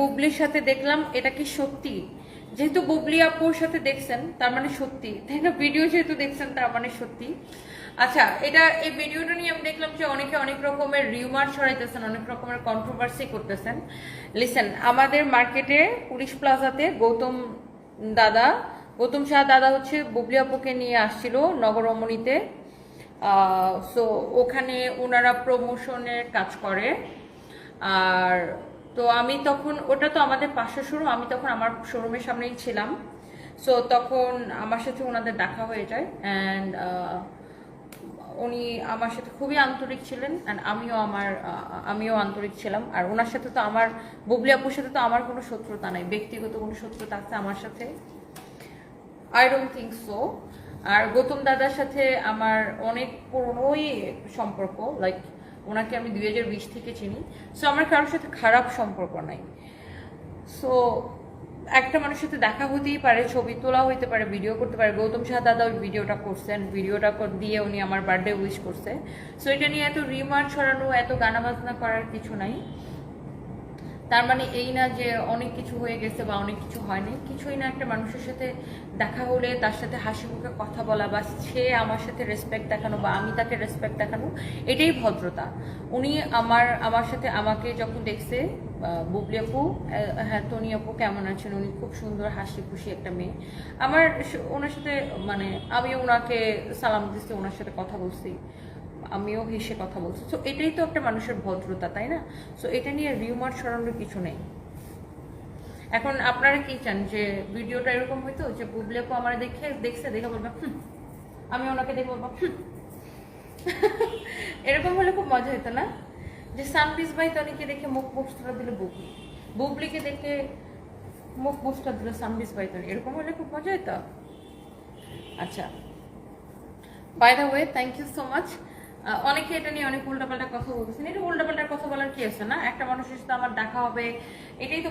বুবলির সাথে দেখলাম এটা কি সত্যি? যেহেতু বুবলি আপুর সাথে দেখছেন, তার মানে সত্যি। তাই না? ভিডিও যেহেতু দেখছেন, তার মানে সত্যি। আচ্ছা এটা, এই ভিডিওটা নিয়ে আমি দেখলাম যে অনেকে অনেক রকমের রিউমার ছড়াইতেছেন, অনেক রকমের কন্ট্রোভার্সি করতেছেন। লিসেন আমাদের মার্কেটে পুলিশ প্লাজাতে গৌতম দাদা, গৌতম শাহ দাদা হচ্ছে বুবলি আপুকে নিয়ে আসছিল নগরমণিতে সো ওখানে ওনারা প্রমোশনের কাজ করে। আর তো আমি তখন, ওটা তো আমাদের পাশের শোরুম আমি তখন আমার শোরুমের সামনেই ছিলাম। সো তখন আমার সাথে ওনাদের দেখা হয়ে যায় অ্যান্ড উনি আমার সাথে খুবই আন্তরিক ছিলেন অ্যান্ড আমিও আমার আমিও আন্তরিক ছিলাম। আর ওনার সাথে তো আমার, বুবলি আপুর সাথে তো আমার কোনো শত্রুতা নাই, ব্যক্তিগত কোনো শত্রুতা আছে আমার সাথে। আই ডোন্ট থিঙ্ক সো আর গৌতম দাদার সাথে আমার অনেক পুরনোই সম্পর্ক লাইক ওনাকে আমি দুই হাজার বিশ থেকে চিনি। সো আমার কারোর সাথে খারাপ সম্পর্ক নাই। সো একটা মানুষের সাথে দেখা হতেই পারে, ছবি তোলা হইতে পারে ভিডিও করতে পারে। গৌতম শাহ দাদা ওই ভিডিওটা করছেন। ভিডিওটা দিয়ে উনি আমার বার্থডে উইশ করছে। সো এটা নিয়ে এত রিমার্ক ছড়ানো, এত গানা বাজনা করার কিছু নাই। তার মানে এই না যে অনেক কিছু হয়ে গেছে বা অনেক কিছু হয়নি, কিছুই না একটা মানুষের সাথে দেখা হলে তার সাথে হাসি মুখে কথা বলা বা সে আমার সাথে রেসপেক্ট দেখানো বা আমি তাকে রেসপেক্ট দেখানো, এটাই ভদ্রতা। উনি আমার আমার সাথে আমাকে যখন দেখছে বুবলি আপু হ্যাঁ তনি আপু কেমন আছেন? উনি খুব সুন্দর হাসি খুশি একটা মেয়ে। আমার ওনার সাথে মানে আমি ওনাকে সালাম দিচ্ছি ওনার সাথে কথা বলছি। আমিও হেসে কথা বলছি। সো এটাই তো একটা মানুষের ভদ্রতা, তাই না? সো এটা নিয়ে রিউমার ছড়ানোর কিছু নেই। এখন আপনারা কি চান যে ভিডিওটা এরকম হইতো যে বুবলি আপু আমার দেখে দেখছে, দেখে বলবে আমি ওনাকে দেখে বলব এরকম হলে খুব মজা হতো না? যে সানবিজ ভাই তনিকে দেখে মুখ পোস্টার দিল বুবলি। বুবলিকে দেখে মুখ পোস্টার দিল সানবিজ ভাই তনি এরকম হলে খুব মজা হতো আচ্ছা। By the way thank you so much অনেকে এটা নিয়ে অনেক উল্টাপাল্টা কথা বলতেছেন। এটা উল্টাপাল্টার কথা বলার কি আছে না? একটা মানুষের সাথে আমার দেখা হবে, এটাই তো